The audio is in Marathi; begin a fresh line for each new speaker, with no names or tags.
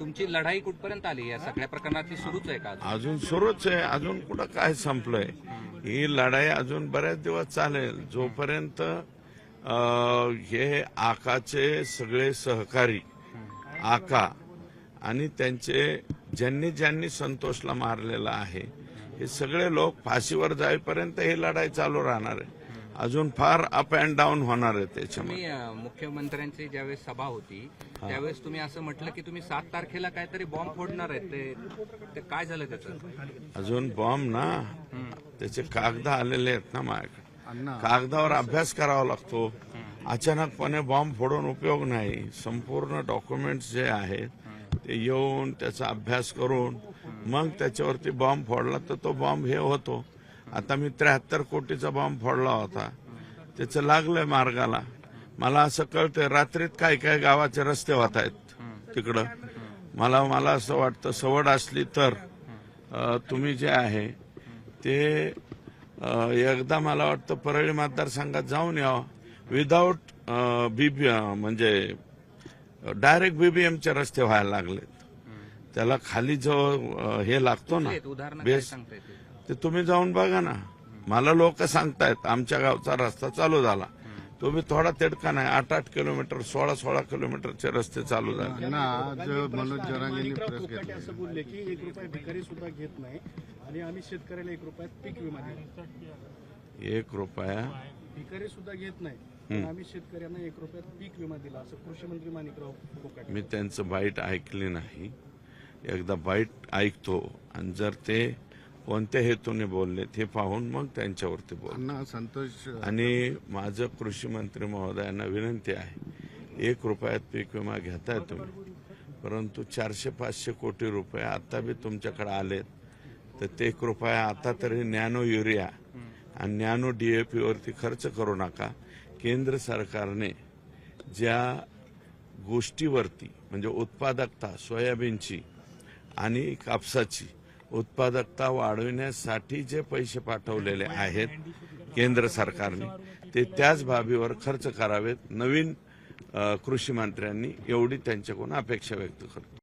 तुमची लढाई कुठपर्यंत आली? या सगळ्या प्रकरणातली सुरूच आहे का अजून?
सुरूच आहे. अजून कुठं काय संपलंय? ही लढाई अजून बऱ्याच दिवस चालेल. जोपर्यंत हे आकाचे सगळे सहकारी आका आणि त्यांचे ज्यांनी ज्यांनी संतोषला मारलेला आहे हे सगळे लोक फाशीवर जाईपर्यंत ही लढाई चालू राहणार आहे. अजून फार अप अँड डाऊन होणार आहे
अं, मुख्यमंत्र्यांची ज्यावेळेस सभा होती त्यावेळेस तुम्ही असं म्हटलं की तुम्ही सात तारखेला काहीतरी बॉम्ब फोडणार आहेत. ते ते काय झालं त्याचं?
अजून बॉम्ब ना? त्याचे कागद आलेले आहेत ना माझ्याकडे. कागदावर अभ्यास करावा लागतो. अचानकपणे बॉम्ब फोडून उपयोग नाही. संपूर्ण डॉक्युमेंट्स जे आहेत ते येऊन त्याचा अभ्यास करून मग त्याच्यावरती बॉम्ब फोडला तर तो बॉम्ब हे होतो. आता मी त्र्याहत्तर कोटीचा बॉम्ब फोडला होता. त्याचं लागलंय मार्गाला. मला असं कळतंय रात्रीत काय काय गावाचे रस्ते होत आहेत तिकडं. मला मला असं वाटतं सवड असली तर तुम्ही जे आहे ते एकदा मला वाटतं परळी मतदारसंघात जाऊन यावं. विदाऊट बीबी म्हणजे डायरेक्ट बीबीएमचे रस्ते व्हायला लागलेत. त्याला खाली जो हे लागतो ना. बेस ते तुम्ही जाऊन बघा ना. मला लोक सांगतायत आमच्या गावचा रस्ता चालू झाला. तो बी थोडा तिडका नाही आठ आठ किलोमीटर सोळा सोळा किलोमीटरचे रस्ते चालू झाले.
ना आज मनोज जरांगेंनी प्रेस घेतली
असं बोलले की एक रुपया भिकारी सुद्धा घेत नाही आणि आम्ही शेतकऱ्याला एक रुपयात पीक विमा दिला.
एक रुपया.
भिकारी सुद्धा घेत नाही आम्ही शेतकऱ्यांना एक रुपयात पीक विमा दिला असं कृषी मंत्री माणिकराव
मी त्यांचं बाईट ऐकले नाही. एकदा बाईट ऐकतो आणि जर ते कोणत्या हेतूने बोलले ते पाहून मग त्यांच्यावरती बोल.
संतोष
आणि माझं कृषी मंत्री महोदयांना विनंती आहे एक रुपयात पीक विमा घेताय तुम्ही परंतु चारशे पाचशे कोटी रुपये आता बी तुमच्याकडे आलेत तर ते एक रुपया आता तरी नॅनो युरिया आणि नॅनो डीएपी वरती खर्च करू नका. केंद्र सरकारने ज्या गोष्टीवरती म्हणजे उत्पादकता सोयाबीनची आणि कापसाची उत्पादकता वाढविण्यासाठी जे पैसे पाठवलेले आहेत केंद्र सरकारने ते त्याच बाबीवर खर्च करावेत. नवीन कृषी मंत्र्यांनी एवढी त्यांच्याकडून अपेक्षा व्यक्त करतो.